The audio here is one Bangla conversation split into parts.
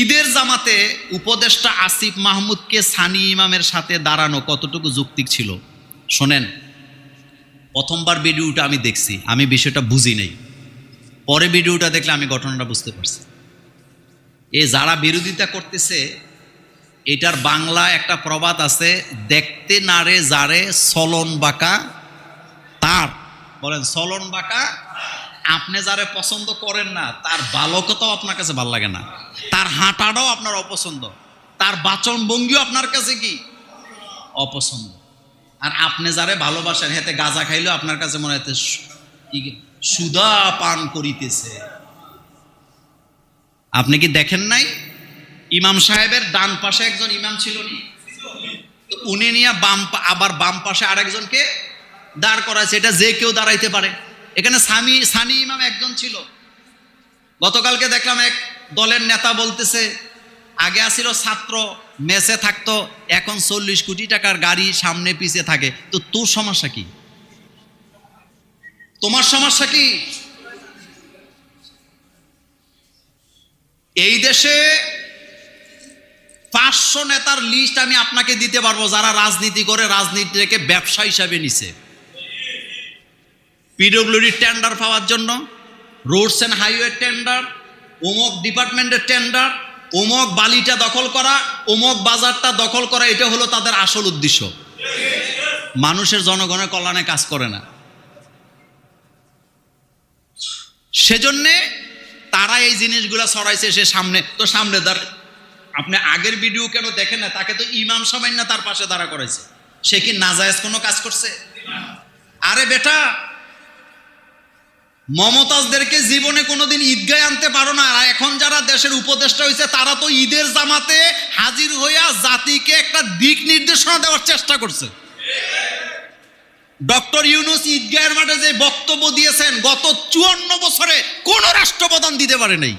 ঈদের জামাতে উপদেষ্টা আসিফ মাহমুদকে সানি ইমামের সাথে দাঁড়ানো কতটুকু যুক্তিক ছিল? শোনেন, প্রথমবার ভিডিওটা আমি দেখছি, আমি বিষয়টা বুঝি নাই। পরে ভিডিওটা দেখলে আমি ঘটনাটা বুঝতে পারছি। এ যারা বিরোধিতা করতেছে, এটার বাংলা একটা প্রবাদ আছে, দেখতে নারে যারে সলন বাঁকা, তার। বলেন, সলন বাঁকা আপনি যারে পছন্দ করেন না, তার বালকতাও আপনার কাছে ভালো লাগে না। তার হাঁটাটাও আপনার অপছন্দ। তার বাচন ভঙ্গিও আপনার কাছে কি? অপছন্দ। আর আপনি যারে ভালোবাসেন, হেতে গাঁজা খাইলেও আপনার কাছে মনে হতে সুদা পান করিতেছে। আপনি কি দেখেন নাই? ইমাম সাহেবের ডান পাশে একজন ইমাম ছিল নি? উনি নিয়ে বাম আবার বাম পাশে আরেকজনকে দাঁড় করাছে এটা যে কেউ দাঁড়াইতে পারে। এখানে সামি, সানি ইমাম একজন ছিল। গতকালকে দেখলাম এক দলের নেতা বলতেছে, আগে আসিল ছাত্র, মেসে থাকতো, এখন চল্লিশ কোটি টাকার গাড়ি সামনে পিছিয়ে থাকে। তো তোর সমস্যা কি? তোমার সমস্যা কি? এই দেশে পাঁচশো নেতার লিস্ট আমি আপনাকে দিতে পারব, যারা রাজনীতি করে রাজনীতিকে ব্যবসা হিসাবে নিছে। পিডব্লিউডি টেন্ডার পাওয়ার জন্য, রোডস অ্যান্ড হাইওয়ে টেন্ডার অমুক ডিপার্টমেন্টের টেন্ডার অমুক বালিটা দখল করা অমুক বাজারটা দখল করা, এটা হলো তাদের আসল উদ্দেশ্য। মানুষের জনগণের কল্যাণে কাজ করে না। সেজন্যে তারা এই জিনিসগুলো ছড়াইছে সে সামনে। তো সামনে দাঁড়, আপনি আগের ভিডিও কেন দেখেন না? তাকে তো ইমাম সামান্য তার পাশে দাঁড়া করেছে সে কি নাজায়েজ কোনো কাজ করছে? আরে বেটা মমতাজদেরকে জীবনে কোনোদিন ঈদগায় আনতে পারো না। আর এখন যারা দেশের উপদেষ্টা হয়েছে, তারা তো ঈদের জামাতে হাজির হইয়া জাতিকে একটা দিক নির্দেশনা দেওয়ার চেষ্টা করছে। ডক্টর ইউনুস ঈদগাহের মাঠে যে বক্তব্য দিয়েছেন, গত চুয়ান্ন বছরে কোন রাষ্ট্রপ্রধান দিতে পারে নাই।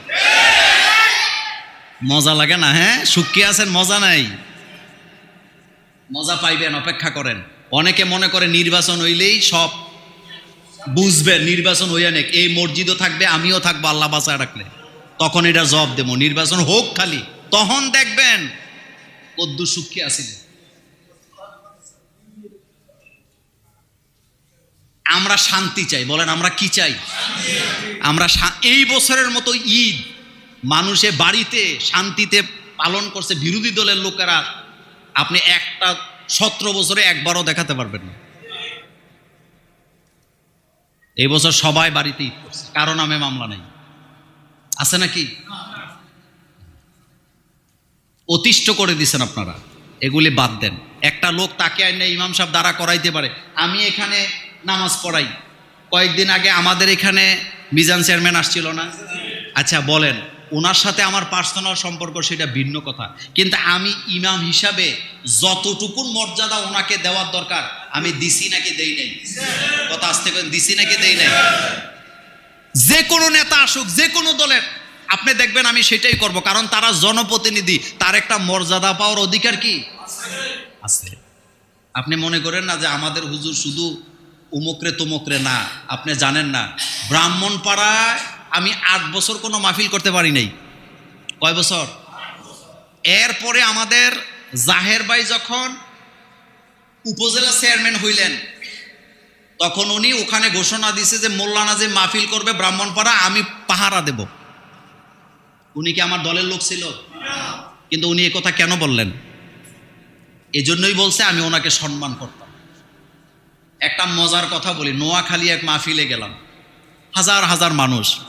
মজা লাগে না হ্যাঁ? সুখী আছেন, মজা নাই। মজা পাইবেন, অপেক্ষা করেন। অনেকে মনে করে নির্বাচন হইলেই সব বুঝবেন নির্বাচন হইয়া নেক। এই মসজিদও থাকবে, আমিও থাকব, আল্লাহ বাঁচায় রাখলে। তখন এটা জব দেবো। নির্বাচন হোক খালি। তখন দেখবেন কদ্দু সুখী আসিলেন আমরা শান্তি চাই। বলেন, আমরা কি চাই? আমরা এই বছরের মতো ঈদ, মানুষে বাড়িতে শান্তিতে পালন করছে, বিরোধী দলের লোকেরা, আপনি একটা সতেরো বছরে একবারও দেখাতে পারবেন না। এই বছর সবাই বাড়িতে ঈদ করছে, কারও নামে মামলা নেই। আছে নাকি? অতিষ্ঠ করে দিছেন আপনারা, এগুলি বাদ দেন। একটা লোক তাকে আইনে ইমাম সাহেব দ্বারা করাইতে পারে। আমি এখানে নামাজ পড়াই। কয়েকদিন আগে আমাদের এখানে মিজান চেয়ারম্যান আসছিল না? আচ্ছা বলেন ওনার সাথে আমার পার্সোনাল সম্পর্ক সেটা ভিন্ন কথা। কিন্তু আমি ইমাম হিসাবে যতটুকুন মর্যাদা ওনাকে দেওয়ার দরকার আমি দিছি নাকি দেই নাই? কথা আসতে করেন দিছি নাকি দেই নাই? যে কোনো নেতা আসুক, যে কোনো দলের, আপনি দেখবেন আমি সেটাই করব, কারণ তারা জনপ্রতিনিধি, তার একটা মর্যাদা পাওয়ার অধিকার কি? আছে। আপনি মনে করেন না যে আমাদের হুজুর শুধু উমকরে তুমকরে না, আপনি জানেন না ব্রাহ্মণ পাড়ায় আমি আট বছর কোনো মাহফিল করতে পারি নাই। কয় বছর? এরপরে আমাদের জাহের ভাই যখন উপজেলা চেয়ারম্যান হইলেন। তখন উনি ওখানে ঘোষণা দিছে যে, মোল্লানা যে মাহফিল করবে ব্রাহ্মণপাড়া, আমি পাহারা দেব। উনি কি আমার দলের লোক ছিল? কিন্তু উনি কথা কেন বললেন? এজন্যই বলছে, আমি ওনাকে সম্মান করতাম। একটা মজার কথা বলি, নোয়াখালী এক মাহফিলে গেলাম। হাজার হাজার মানুষ।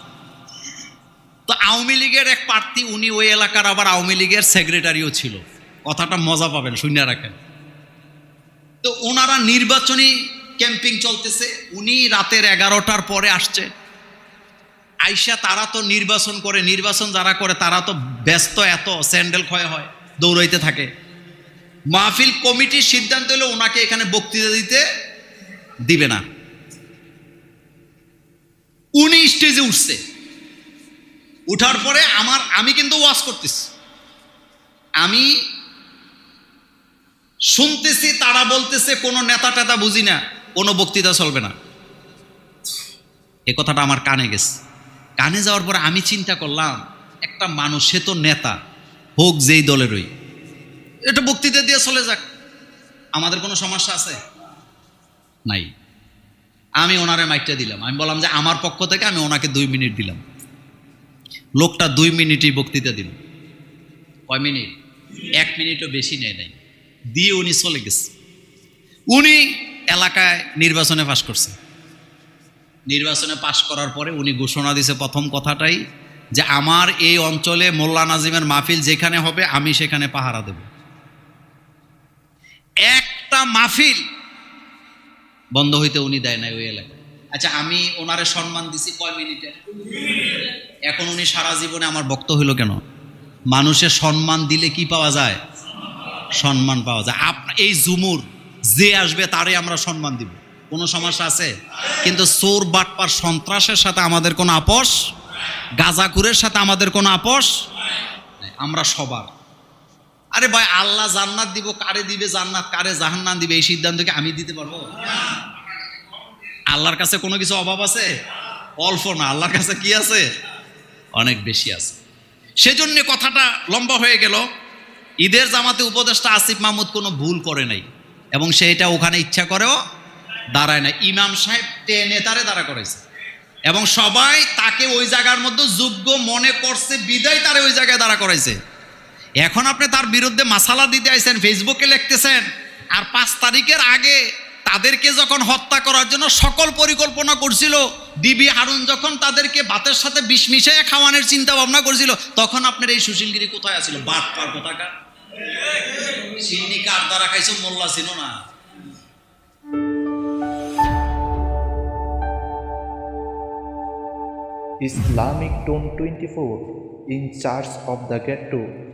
তো আওয়ামী লীগের এক প্রার্থী, উনি ওই এলাকার আবার আওয়ামী লীগের সেক্রেটারিও ছিল। কথাটা মজা পাবেন, শুনে রাখেন। তো ওনারা নির্বাচনী ক্যাম্পিং চলতেছে, উনি রাতের এগারোটার পরে আসছে। আইসা তারা তো নির্বাচন করে, নির্বাচন যারা করে তারা তো ব্যস্ত এত, স্যান্ডেল ক্ষয় হয়, দৌড়াইতে থাকে। মাহফিল কমিটির সিদ্ধান্ত হলো ওনাকে এখানে বক্তৃতা দিতে দিবে না। উনি স্টেজে উঠছে। উঠার পরে আমার, আমি কিন্তু ওয়াশ করতেছি। আমি শুনতেছি, তারা বলতেছে, কোনো নেতা টেতা বুঝি না, কোনো বক্তৃতা চলবে না। এ কথাটা আমার কানে গেছে। কানে যাওয়ার পরে আমি চিন্তা করলাম, একটা মানুষ, সে তো নেতা, হোক যেই দলেরই। এটা বক্তৃতা দিয়ে চলে যাক। আমাদের কোনো সমস্যা আছে? নাই। আমি ওনারে মাইকটা দিলাম। আমি বললাম যে, আমার পক্ষ থেকে আমি ওনাকে দুই মিনিট দিলাম। লোকটা দুই মিনিটই বক্তৃতা দিল। কয় মিনিট? এক মিনিটও বেশি নেয় নাই। দিয়ে উনি চলে গেছে। উনি এলাকায় নির্বাচনে পাশ করছে। নির্বাচনে পাশ করার পরে উনি ঘোষণা দিছে প্রথম কথাটাই যে আমার এই অঞ্চলে মোল্লা নাজিমের মাহফিল যেখানে হবে, আমি সেখানে পাহারা দেব। একটা মাহফিল বন্ধ হইতে উনি দেয় নাই ওই এলাকায়। আচ্ছা আমি ওনারে সম্মান দিছি কয় মিনিটে? এখন উনি সারা জীবনে আমার বক্ত হইল কেন? মানুষের সম্মান দিলে কি পাওয়া যায়? সম্মান পাওয়া যায়। আপ এই জুমুর, যে আসবে তারে আমরা সম্মান দিব। কোনো সমস্যা আছে? কিন্তু চোর, বাটপার সন্ত্রাসের সাথে আমাদের কোনো আপোষ? গাজাকুরের সাথে আমাদের কোনো আপোষ? আমরা সবার। আরে ভাই, আল্লাহ জান্নাত দিব, কারে দিবে জান্নাত, কারে জাহান্নাম দিবে, এই সিদ্ধান্তকে আমি দিতে পারব? আল্লাহর কাছে কোনো কিছু অভাব আছে? অল্প না, আল্লাহর কাছে কি আছে? অনেক বেশি আছে। সেজন্য কথাটা লম্বা হয়ে গেল। ঈদের জামাতে উপদেষ্টা আসিফ মাহমুদ কোনো ভুল করে নাই এবং সেইটা ওখানে ইচ্ছা করেও দাঁড়ায় না ইমাম সাহেব টেনে তারে দাঁড়া করেছে এবং সবাই তাকে ওই জায়গার মধ্যে যোগ্য মনে করছে, বিদায় তারে ওই জায়গায় দাঁড়া করাইছে। এখন আপনি তার বিরুদ্ধে মাসালা দিতে আইছেন, ফেসবুকে লিখতেছেন, আর পাঁচ তারিখের আগে তাদেরকে যখন হত্যা করার জন্য সকল পরিকল্পনা করছিল, ডিবি হারুন যখন তাদেরকে ভাতের সাথে বিষ মিশিয়ে খাওয়ানোর চিন্তা ভাবনা করছিল, তখন আপনার এই সুশীলগিরি কোথায় আছিল? বাট পার কোথাকার? সিন্নি কার দ্বারা খাইছো মোল্লা ছিল না Islamic Tone 24 in charge of the ghetto